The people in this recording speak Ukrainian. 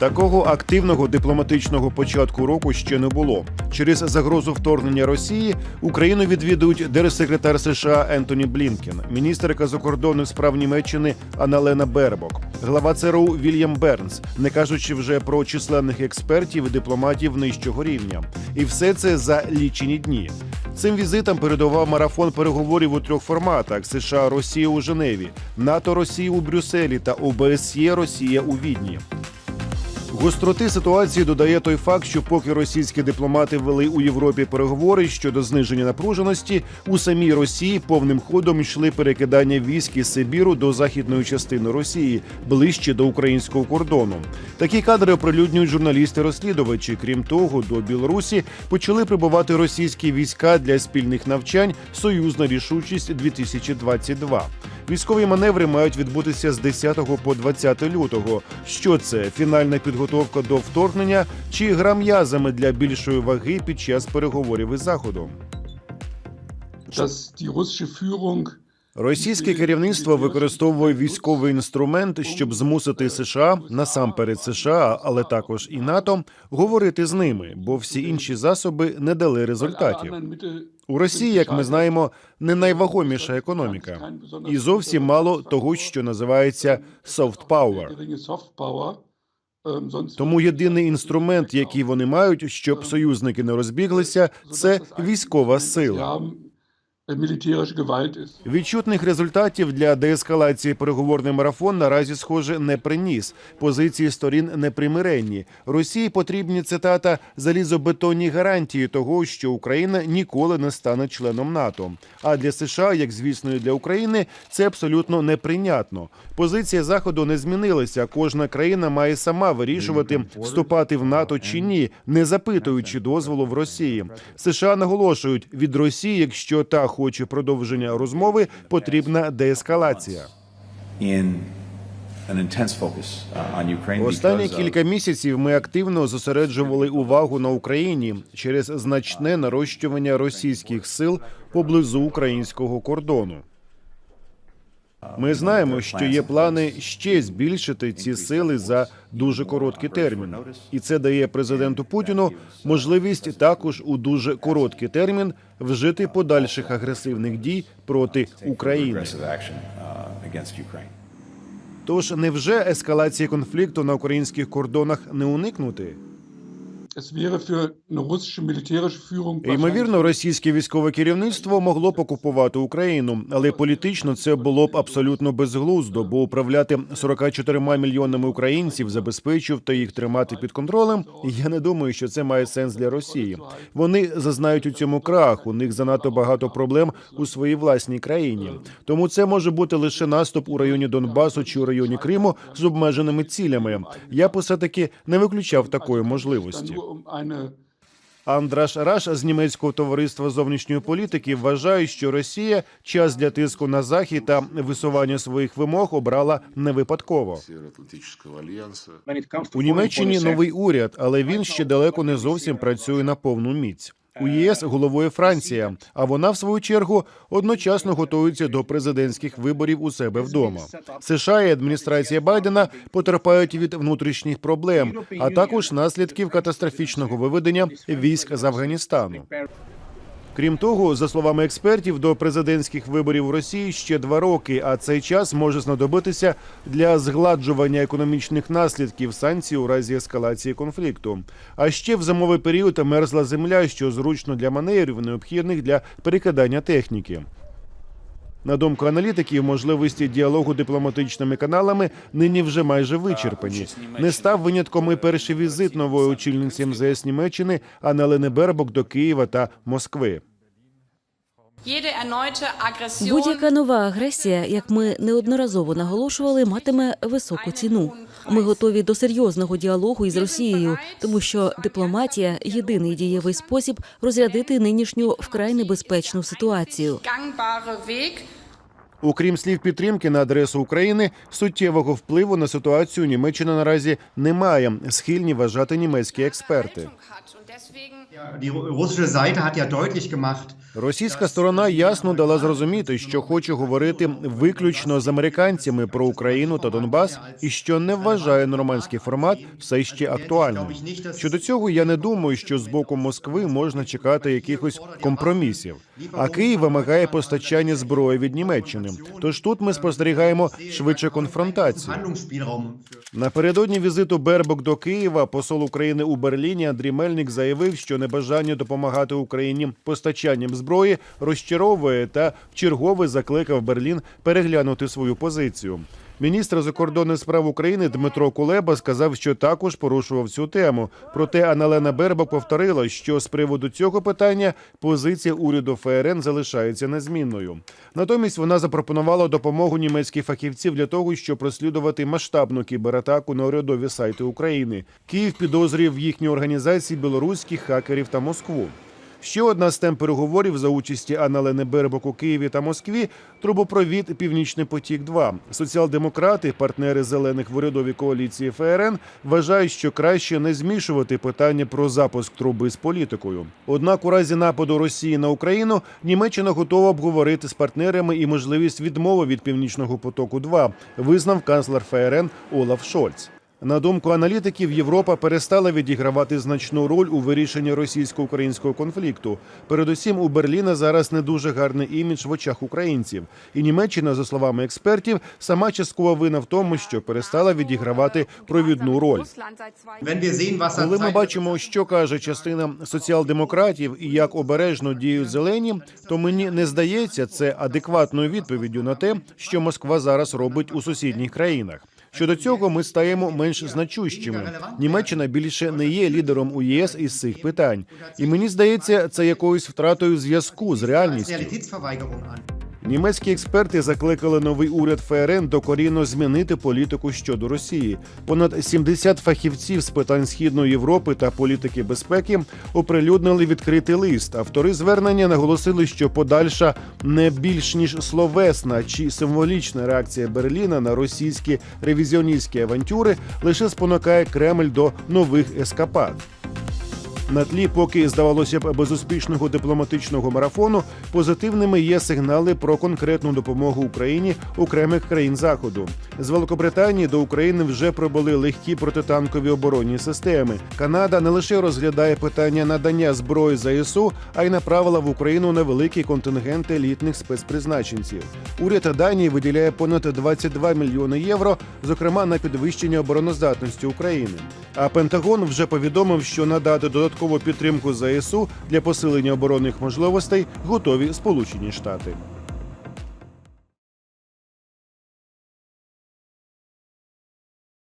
Такого активного дипломатичного початку року ще не було. Через загрозу вторгнення Росії Україну відвідують держсекретар США Ентоні Блінкен, міністерка закордонних справ Німеччини Аналена Бербок, глава ЦРУ Вільям Бернс, не кажучи вже про численних експертів і дипломатів нижчого рівня. І все це за лічені дні. Цим візитам передував марафон переговорів у трьох форматах: США Росія у Женеві, НАТО Росія у Брюсселі та ОБСЄ Росія у Відні. Гостроти ситуації додає той факт, що поки російські дипломати вели у Європі переговори щодо зниження напруженості, у самій Росії повним ходом йшли перекидання військ із Сибіру до західної частини Росії, ближче до українського кордону. Такі кадри оприлюднюють журналісти-розслідувачі. Крім того, до Білорусі почали прибувати російські війська для спільних навчань Союзна рішучість 2022 Військові маневри мають відбутися з 10 по 20 лютого. Що це фінальна підготовка до вторгнення чи гра м'язами для більшої ваги під час переговорів із заходом? Російське керівництво використовує військовий інструмент, щоб змусити США насамперед США, але також і НАТО говорити з ними, бо всі інші засоби не дали результатів. У Росії, як ми знаємо, не найвагоміша економіка, і зовсім мало того, що називається soft power. Тому єдиний інструмент, який вони мають, щоб союзники не розбіглися, це військова сила. Militärische Gewalt ist. Відчутних результатів для деескалації переговорний марафон наразі, схоже, не приніс. Позиції сторін непримиренні. Росії потрібні цитата залізобетонні гарантії того, що Україна ніколи не стане членом НАТО. А для США, як звісно, і для України, це абсолютно неприйнятно. Позиція заходу не змінилася. Кожна країна має сама вирішувати, вступати в НАТО чи ні, не запитуючи дозволу в Росії. США наголошують від Росії, якщо та хоче продовження розмови, потрібна деескалація. uh, Останні кілька місяців ми активно зосереджували увагу на Україні через значне нарощування російських сил поблизу українського кордону. Ми знаємо, що є плани ще збільшити ці сили за дуже короткий термін, і це дає президенту Путіну можливість також у дуже короткий термін вжити подальших агресивних дій проти України. Тож невже ескалації конфлікту на українських кордонах не уникнути? Ймовірно, російське військове керівництво могло б окупувати Україну, але політично це було б абсолютно безглуздо, бо управляти 44 мільйонами українців, забезпечувати їх тримати під контролем. Я не думаю, що це має сенс для Росії. Вони зазнають у цьому крах. У них занадто багато проблем у своїй власній країні. Тому це може бути лише наступ у районі Донбасу чи у районі Криму з обмеженими цілями. Я б все таки не виключав такої можливості. Андраш Раш з німецького товариства зовнішньої політики вважає, що Росія час для тиску на захід та висування своїх вимог обрала не випадково. У Німеччині новий уряд, але він ще далеко не зовсім працює на повну міць. У ЄС головою Франція, а вона в свою чергу одночасно готується до президентських виборів у себе вдома. США і адміністрація Байдена потерпають від внутрішніх проблем, а також наслідків катастрофічного виведення військ з Афганістану. Крім того, за словами експертів, до президентських виборів в Росії ще два роки, а цей час може знадобитися для згладжування економічних наслідків санкцій у разі ескалації конфлікту. А ще в зимовий період мерзла земля, що зручно для маневрів, необхідних для перекидання техніки. На думку аналітиків, можливості діалогу дипломатичними каналами нині вже майже вичерпані. Не став винятком і перший візит нової очільниці МЗС Німеччини Анелени Бербок до Києва та Москви. Будь-яка нова агресія, як ми неодноразово наголошували, матиме високу ціну. Ми готові до серйозного діалогу із Росією, тому що дипломатія єдиний дієвий спосіб розрядити нинішню вкрай небезпечну ситуацію. Окрім слів підтримки на адресу України, суттєвого впливу на ситуацію Німеччина наразі не має, схильні вважати німецькі експерти. Hat. Und Deswegen Die russische Seite hat ja deutlich gemacht, Російська сторона ясно дала зрозуміти, що хоче говорити виключно з американцями про Україну та Донбас, і що не вважає нормандський формат все ще актуальним. Щодо цього, я не думаю, що з боку Москви можна чекати якихось компромісів. А Київ вимагає постачання зброї від Німеччини. Тож тут ми спостерігаємо швидше конфронтацію. Напередодні візиту Бербок до Києва посол України у Берліні Андрій Мельник заявив, що небажання допомагати Україні постачанням зброї розчаровує та вчергове закликав Берлін переглянути свою позицію. Міністр закордонних справ України Дмитро Кулеба сказав, що також порушував цю тему. Проте Аналена Бербок повторила, що з приводу цього питання позиція уряду ФРН залишається незмінною. Натомість вона запропонувала допомогу німецьких фахівців для того, щоб розслідувати масштабну кібератаку на урядові сайти України. Київ підозрює в їхній організації білоруських хакерів та Москву. Ще одна з тем переговорів за участі Аналени Бербок у Києві та Москві трубопровід Північний потік. 2 соціал-демократи, партнери зелених в урядовій коаліції ФРН, вважають, що краще не змішувати питання про запуск труби з політикою. Однак, у разі нападу Росії на Україну Німеччина готова обговорити з партнерами і можливість відмови від північного потоку. 2 визнав канцлер ФРН Олаф Шольц. На думку аналітиків, Європа перестала відігравати значну роль у вирішенні російсько-українського конфлікту. Передусім, у Берліна зараз не дуже гарний імідж в очах українців. І Німеччина, за словами експертів, сама часткова вина в тому, що перестала відігравати провідну роль. Коли ми бачимо, що каже частина соціал-демократів і як обережно діють зелені, то мені не здається це адекватною відповіддю на те, що Москва зараз робить у сусідніх країнах. Щодо цього, ми стаємо менш значущими. Німеччина більше не є лідером у ЄС із цих питань, і мені здається, це якоюсь втратою зв'язку з реальністю. Німецькі експерти закликали новий уряд ФРН докорінно змінити політику щодо Росії. Понад 70 фахівців з питань східної Європи та політики безпеки оприлюднили відкритий лист. Автори звернення наголосили, що подальша не більш ніж словесна чи символічна реакція Берліна на російські ревізіоністські авантюри лише спонукає Кремль до нових ескапад. На тлі, поки здавалося б безуспішного дипломатичного марафону, позитивними є сигнали про конкретну допомогу Україні окремих країн заходу. З Великобританії до України вже прибули легкі протитанкові оборонні системи. Канада не лише розглядає питання надання зброї ЗСУ, а й направила в Україну невеликий контингент елітних спецпризначенців. Уряд Данії виділяє понад 22 мільйони євро, зокрема на підвищення обороноздатності України. А Пентагон вже повідомив, що надати додаткову підтримку ЗСУ для посилення оборонних можливостей готові Сполучені Штати.